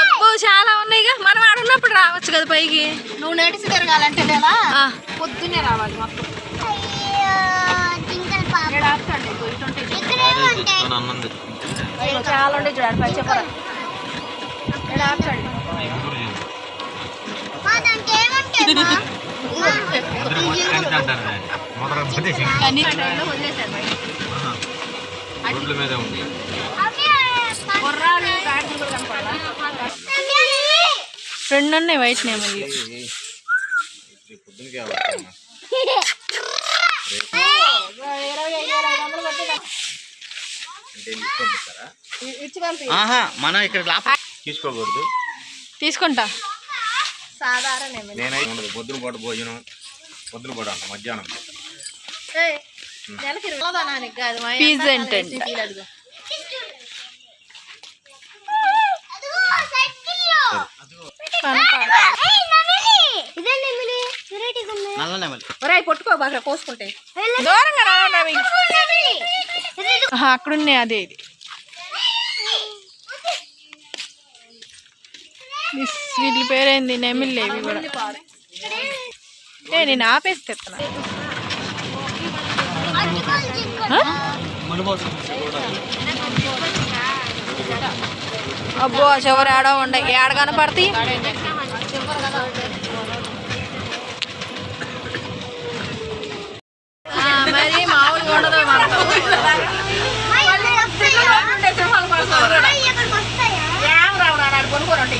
అబ్బో చాలా ఉన్నాయిగా. మనం ఆడున్నప్పుడు రావచ్చు కదా పైకి. నువ్వు నడిచి తిరగాలంటే పొద్దున్నే రావాలి మొత్తం చాలా ఉండే చూడాలి పై చెప్పరా. రోడ్ల మీద ఉంది? రెండు ఉన్నాయి వైట్ పంపి ఆహా మనం ఇక్కడ తీసుకోకూడదు తీసుకుంటా సాధారణ నేనైతే ఉండదు. పొద్దున పూట భోజనం పొద్దున పూట అంట మధ్యాహ్నం. నెలకి ఇరవై కాదు పొట్టుకో బాగా కోసుకుంటే. దూరంగా అక్కడ ఉన్నాయి అదే ఇది. వీటి పేరేంది నెమిల్లే ఇవి కూడా. ఏ నేను ఆపేసి తెస్తున్నా? అబ్బో చివరి ఆడ ఉండ ఏడ కనపడతాయి ఆ, మరి మామూలుగా ఉండదు మనతో ఏం రావు నాన్న, ఆడ కొనుక్కోరు అంటే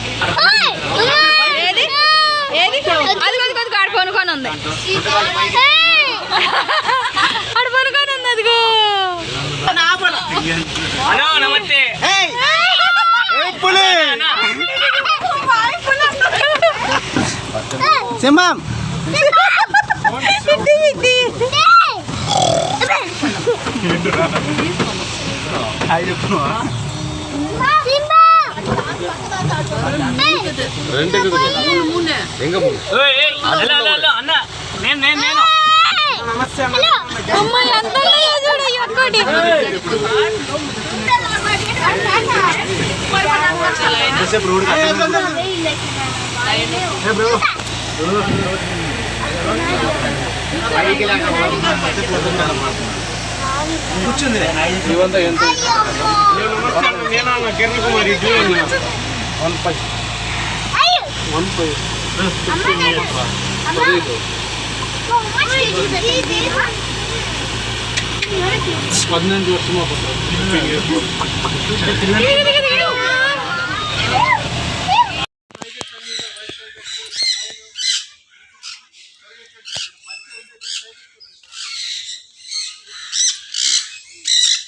ఏది ఏది అది కొద్ది కొద్ది ఆడ పనుకొని ఉంది ఆడ పనుకొని ఉంది అదిగో సింహం ఇద్ది, ఇద్ది. అమ్మాయి ఎంత ఉన్నాయో చూడు ఈ ఒక్కటి దిగు, దిగు, దిగు.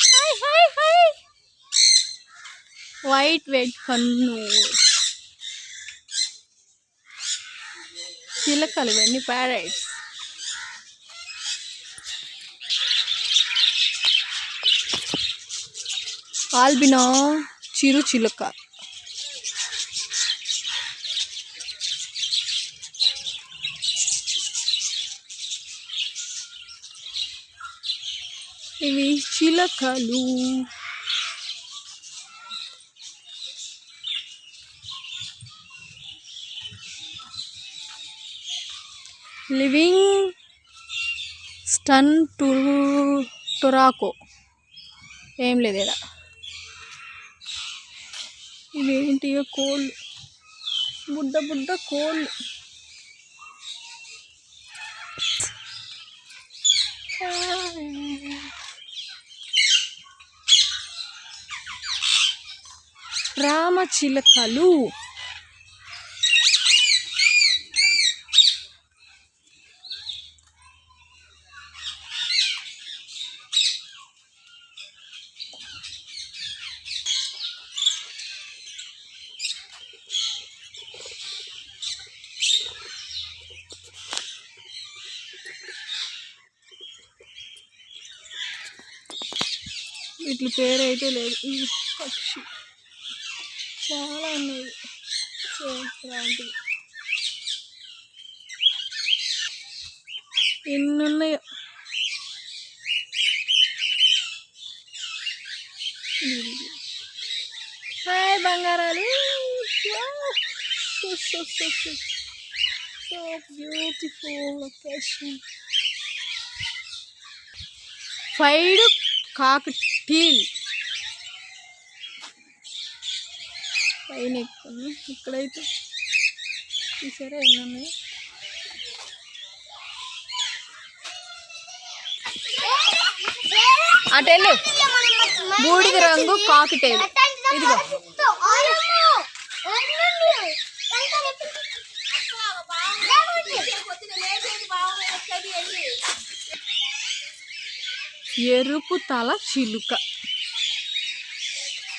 Hi, hi, hi. వైట్ వెడ్ కన్ను చిలకలు ఇవన్నీ ప్యారైట్స్ ఆల్బినో చిరు చిలుక. ఇవి చిలకలు. Livingstone turaco. ఏం లేదు ఇక్కడ. ఇవేంటి కోళ్ళు? బుడ్డ బుడ్డ కోళ్ళు. రామచిలకలు వీటి పేరైతే లేదు. ఈ పక్షి. చాలా ఉన్నాయి లాంటివి ఎన్ని ఉన్నాయో హాయ్ బంగారాలు. So beautiful location. ఫైడ్ కాకి స్టీల్ పైన ఎక్కువ ఇక్కడైతే చూసారా ఎన్ని ఉన్నాయి? అటెళ్ళు బూడిద రంగు కాకిటేల్ ఇదిగో. ఎరుపు తల చిలుక.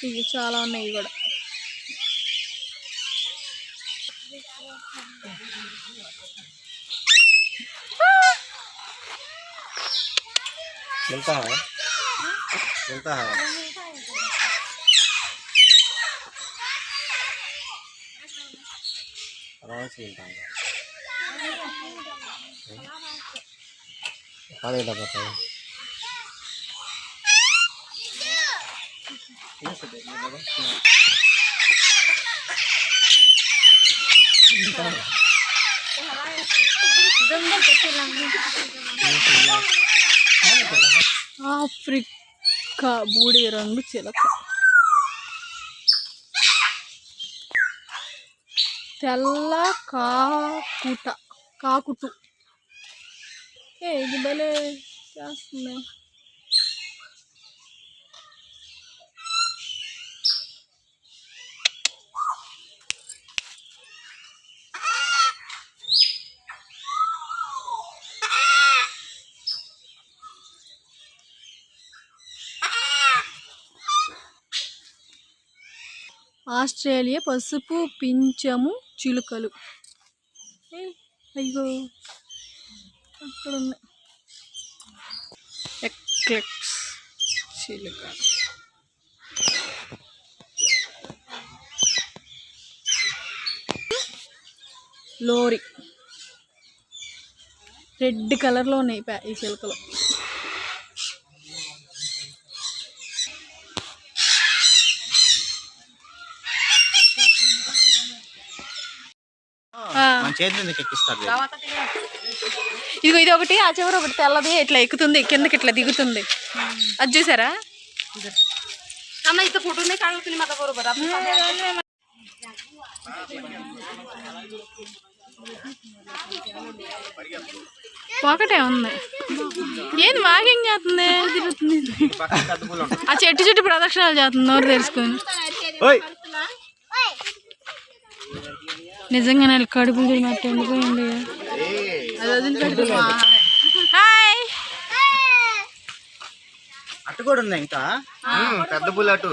ఇవి చాలా ఉన్నాయి కూడా. వెళ్తావా? ఆఫ్రికా బూడే రంగు చిలక. తెల్ల కాకుట కాకుటు. ఏ ఇది భలే చేస్తున్నాయి ఆస్ట్రేలియా పసుపు పింఛము చిలుకలు. అయ్యో అక్కడ ఉన్నాయి ఎక్లెక్స్ చిలుక లోరీ. రెడ్ కలర్లో ఉన్నాయి ఈ చిలుకలు ఆ. మన చేతి మీద ఎక్కిస్తారు ఇదిగో ఇది ఒకటి ఆ చివరి ఒకటి తెల్లది ఇట్లా ఎక్కుతుంది కిందకి ఇట్లా దిగుతుంది. అది చూసారా? అమ్మ ఇంత ఫోటో ఒకటే ఉంది. ఏది వాకింగ్ చేస్తుంది? ఆ చెట్టు చెట్టు ప్రదక్షిణాలు చేస్తుంది నోరు తెలుసుకొని నిజంగా నాకు కడుపు తిన్నట్టు ఎండిపోయింది హాయ్. అటు కూడా ఉంది ఇంకా? పెద్ద పులి అటు.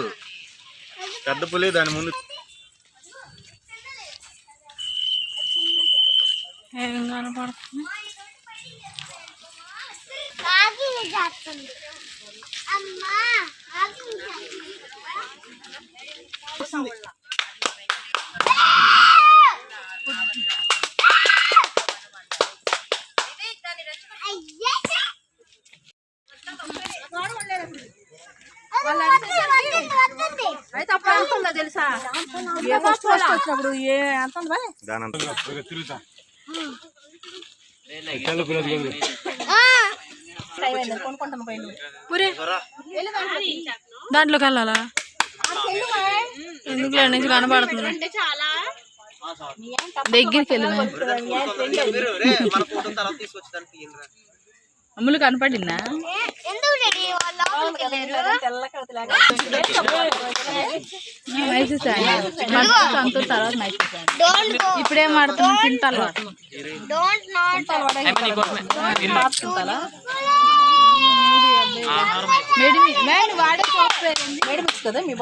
పెద్ద పులి దాని ముందు. ఏం కనపడుతుంది అయితే అప్పుడు ఎంత ఉందో తెలుసా? ఏ ఫస్ట్ ఫస్ట్ వచ్చినప్పుడు ఏ ఎంత ఉంది? బాయ్ దాని అంత టైం అయింది కొనుక్కుంటాం పైన పురే. దాంట్లోకి వెళ్ళాలా? ఎందుకు నుంచి కనపడుతుంది దగ్గరికి వెళ్ళి అమ్ములు కనపడిందా? మైసూసాను అంత తర్వాత మైసూసాను ఇప్పుడేం ఆడుతున్నాం తింటాను వాడే. మేడం కదా మీ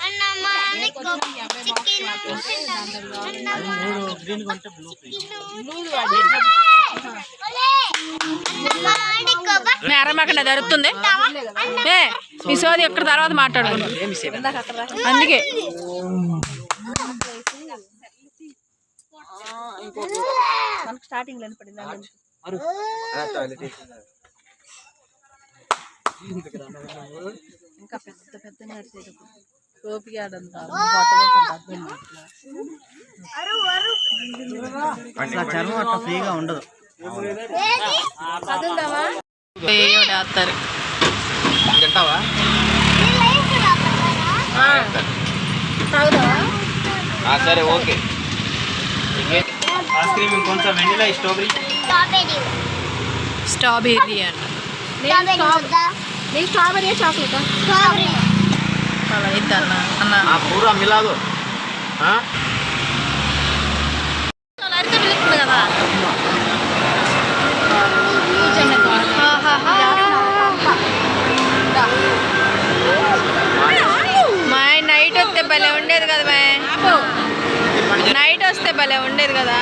బాత్రూమ్ మేరమాకండి దొరుకుతుంది. ఏ మీ సోది ఎక్కడ తర్వాత మాట్లాడుకుంటాం అందుకే. స్టార్టింగ్ ఇంకా పెద్ద పెద్ద నడిచేది అసలు చర్మం అట్లా ఫ్రీగా ఉండదు. తింటావా? సరే ఓకే. ఐస్ క్రీమ్ ఇంకొంచెం వెనిలా స్ట్రాబెరీ స్ట్రాబెర్రీ. అంట. Strawberry chocolate? అలా అయితే అన్న. అన్న. పూరా మిలాదు. మా నైట్ వస్తే భలే ఉండేది కదా మా నైట్ వస్తే భలే ఉండేది కదా.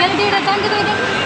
जल्दी रतन दे